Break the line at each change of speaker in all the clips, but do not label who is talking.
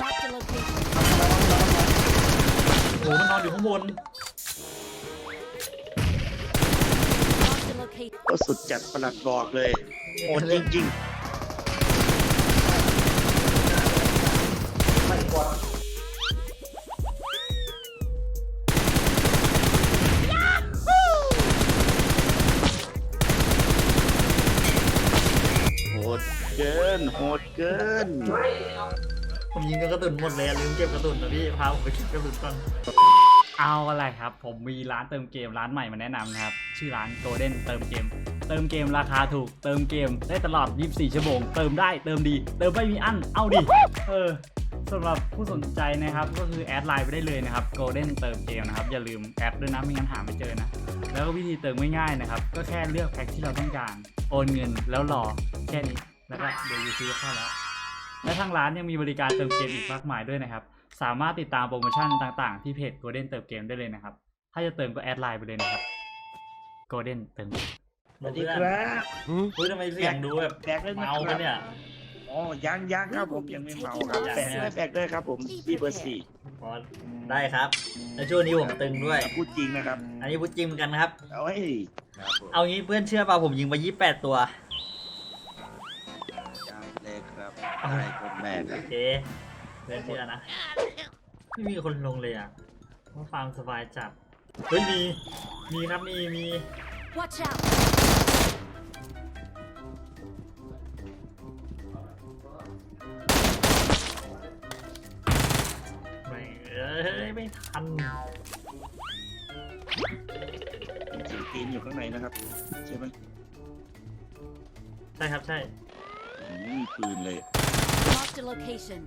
Marked a location.
โอ้โหมันนอนอยู่ข้างบน
Marked a location.
ก็สุดจัดประหลัดบอกเลยโหดจริงๆโหดเกินโหดเกิน
ผมยิงกระสุนหมดเลยลืมเก็บกระสุนนะพี่พาผมไปเก็บกระสุนก่อนเอาอะไรครับ ผมมีร้านเติมเกมร้านใหม่มาแนะนำนะครับ ชื่อร้าน Golden เติมเกม เติมเกมราคาถูก เติมเกมได้ตลอด 24 ชั่วโมง เติมได้เติมดี เติมไม่มีอั้นเอาดิเออสำหรับผู้สนใจนะครับก็คือแอดไลน์ไปได้เลยนะครับ Golden เติมเกมนะครับ อย่าลืมแอดด้วยนะไม่งั้นหาไม่เจอนะ แล้วก็วิธีเติมง่ายๆนะครับ ก็แค่เลือกแพ็คที่เราต้องการ โอนเงินแล้วรอแค่นี้แล้วก็เดี๋ยวยูซีเข้าแล้ว และทางร้านยังมีบริการเติมเกมอีกมากมายด้วยนะครับ สามารถติดตามโปรโมชั่นต่างๆ ที่เพจ Golden เติมเกมได้เลยนะครับ ถ้าจะเติมก็แอดไลน์ไปเลยนะครับ Golden เติมเกม
สวัสดีครับ
เฮ้ยทำไมเสียงดูแบบ
แบกเลยนะ
เมา
ค
กั
รั
น
บ
เนี่ย
อ๋อยังยังครับผมยังไม่เมาครับแบกด้วยแบกด้วยครับผมพี่เบอร์สี่
อ๋อได้ครับแล้วช่วงนี้ผมตึงด้วย
พูดจริงนะครับ
อันนี้พูดจริงเหมือนกันครับ
เอาไว้ครับผม
เอางี้เพื่อนเชื่อป่ะผมยิงไป28ตัว
ครับได้คนแม่ค
โอ
รับ
เคเพื่อนเชื่อนะ ไม่มีคนลงเลยอะว่าฟาร์มสบายจัด เฮ้ยมี มีครับมี มี
Watch out.
ไม่เอ้ยไม่ทัน
เสียงตีนอยู่ข้างในนะครับ ใช่ไหม
ใช่ครับใช่
อืมมีปืนเลย
Marked a location.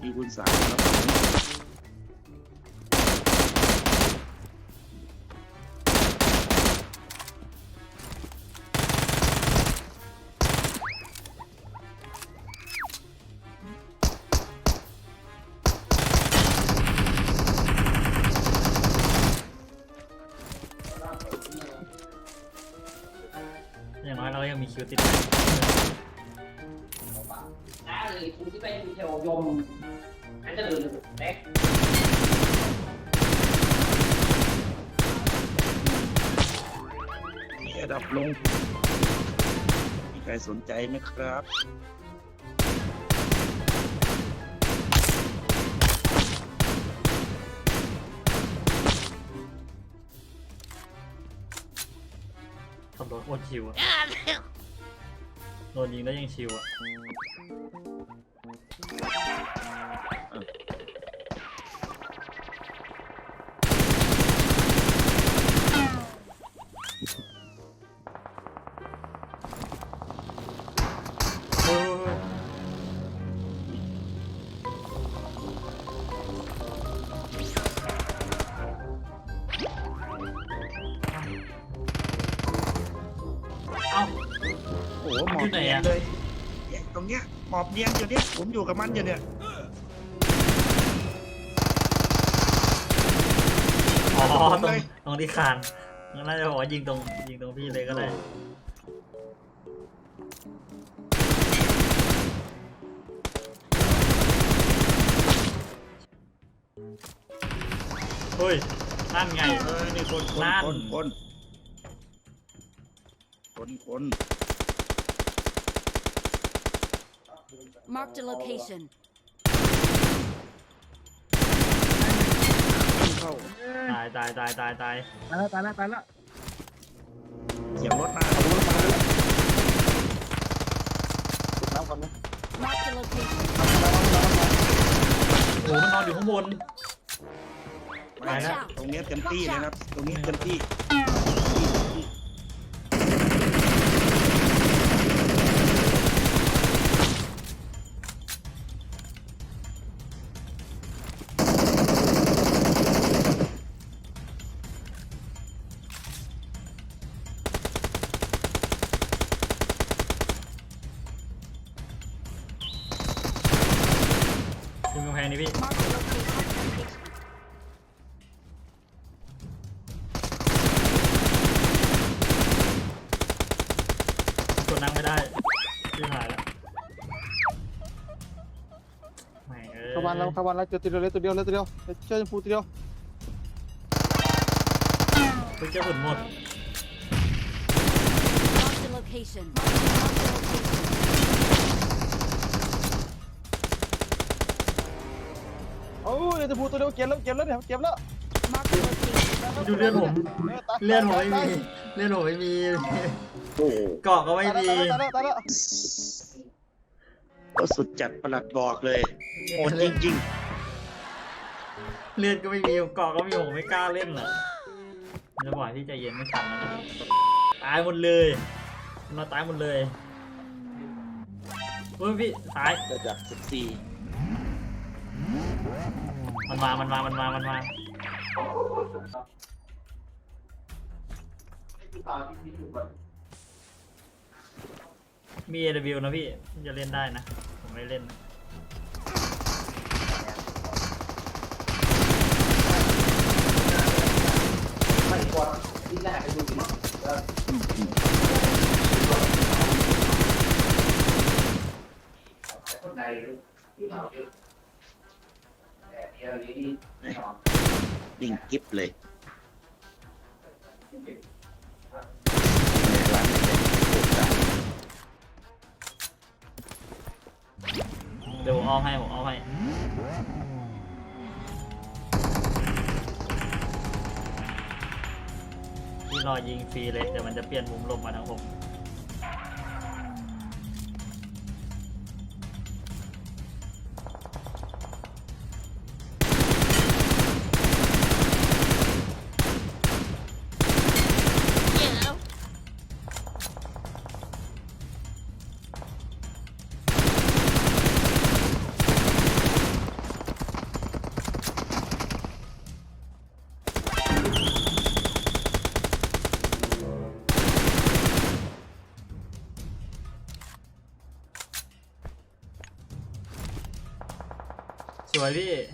ที่คุณสามครับ
อย่างน้อยเราก็ยังมีคิวติด
đã thì cũng chỉ bay theo dòng anh จะเดินแบ็ค
มีระดับลง มีใครสนใจไหมครับ
ขับรถโคตรชิวอะ โดนยิงได้ยังชิวอะ ยู่
บ
ไหน
เนีย
อะ
นเลยเนี่ยตรงเนี้ยหมอบเนียนอยู่เนี่ยผมอยู่กับมันอยู่เนี่ย
อ๋อ
ผม
ตรง
เลย
ตรงที่คานงั้นน่าจะบอกว่ายิงตรงยิงตรงพี่เลยก็ได้เฮ้ยนั่นไง
เอ้ยนี่คนคน
นั่น
คนคนคนคน
Marked a location.
เข้า
ตายตายตายตายตาย
ตายแล้วตายแล้วตายแล้วเสียงรถมาเอารถมาแล้วน้ำก่อนนะ
Marked a location.
โอ้โหมันนอนอยู่ข้างบน
ไปนะตรงเนี้ยเต็มที่เลยนะครับ ตรงนี้เต็มที่
แล้ว
เข้าบ้านแล้วเจอตัวเดียวเลยตัวเดียวเลยตัวเดียวเจอชมพูตัวเดียว
เพิ่งจะสุดหมด
Marked a location. Marked a location.
โอ้ยชมพูตัวเดียวเก็บแล้วเก็บแล้วเนี่ยเก็บแล้ว
Marked a location.
ดูเลือดผม เลือดผมไม่มี
ตาย
เลือดผมไม่มี
โอ้โห
เกาะก็ไม่
ตาย
มี
แล้วตายแล้วตายแล้ว
ก็สุดจัดประหลัดบอกเลยโหดจริง
เลือดก็ไม่มีเกาะก็ไมมีผมไม่กล้าเล่นเหรอจะบอกให้พี่ใจเย็นไม่ทันแล้วนะตายหมดเลยมาตายหมดเลยเฮ้ยพี่ตาย
ๆระดับสิบสี่
มันมา มันมา มันมา มันมา มี AW นะพี่จะเล่นได้นะผม ไม่เล่นนะ
ไม่กดที่แรกไปดูดิคนใดที่เราเยอะแต่เดียวนี้ที่สอง
ดิ่งกิฟเลย เดี๋
ยวผมเอาให้ผมเอาให้ที่รอยิงฟรีเลยเดี๋ยวมันจะเปลี่ยนมุมหลบมาทางผม สวย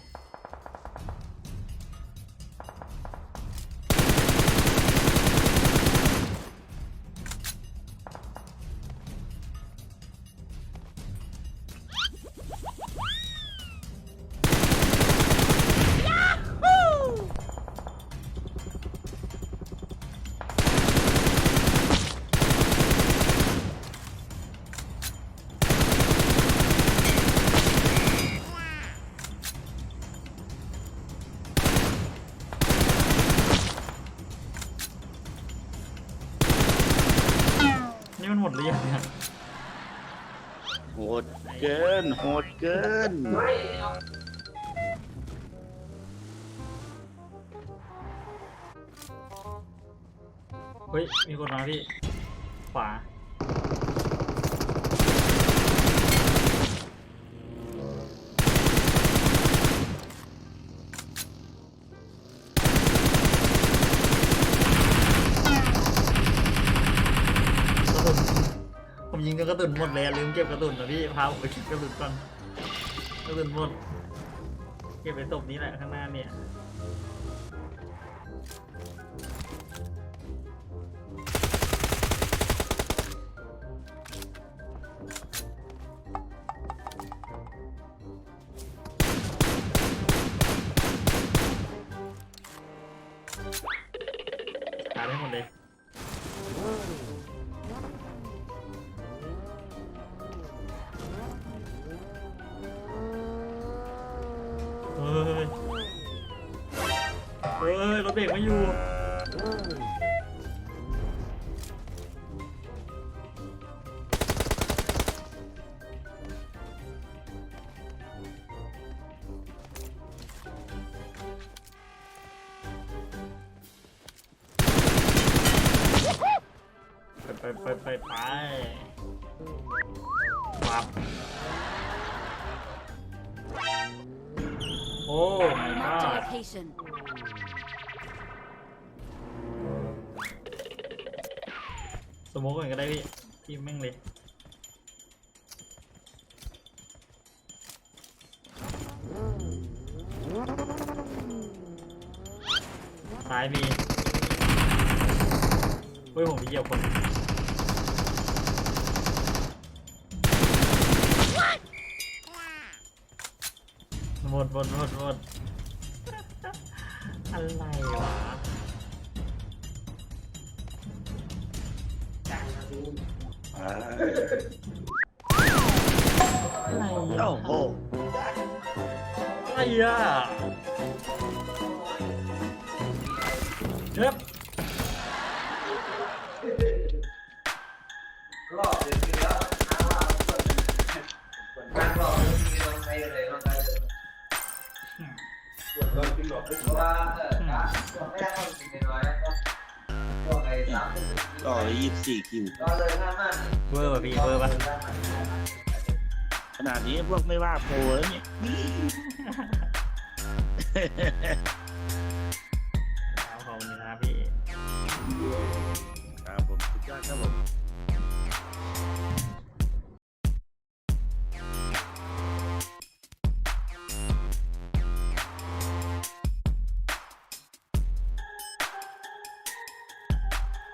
น
โหดเกิน เฮ้
ย มีคนมาพี่ ขวา กระสุนหมดเลยอะลืมเก็บกระสุนนะพี่พาผมไปเก็บกระสุนก่อนกระสุนหมดเก็บไปตบนี้แหละข้างหน้าเนี่ย เฮ้ยรถเบรกไม่อยู่ ไปไปไปไปไปปับโอ้ my
Marked a
god
location.
สโมกก่อนก็ได้พี่พี่แม่งเลยซ้ายมีเฮ้ยผมไปเหยียบคน
Marked
หมดหมดหมดหมดอะไรวะ
อ่าโอ้โห
อะไรอะเจ็บ
รอบเดือนที่แล้วหาว่าเปิดการรอบมีลงใช้เลยลงใช้เลยปวดรถกินหลบเพราะว่า สิบ
ต่อยี่สิบสี่คิว
ก็เลยห้ามาก
เวอร์ป่ะพี่เวอร์ป่ะ
ขนาดนี้พวกไม่ว่าโปรแล้วเนี่ย
ขอบคุณครับพี่
ครับผมสุดยอดครับผม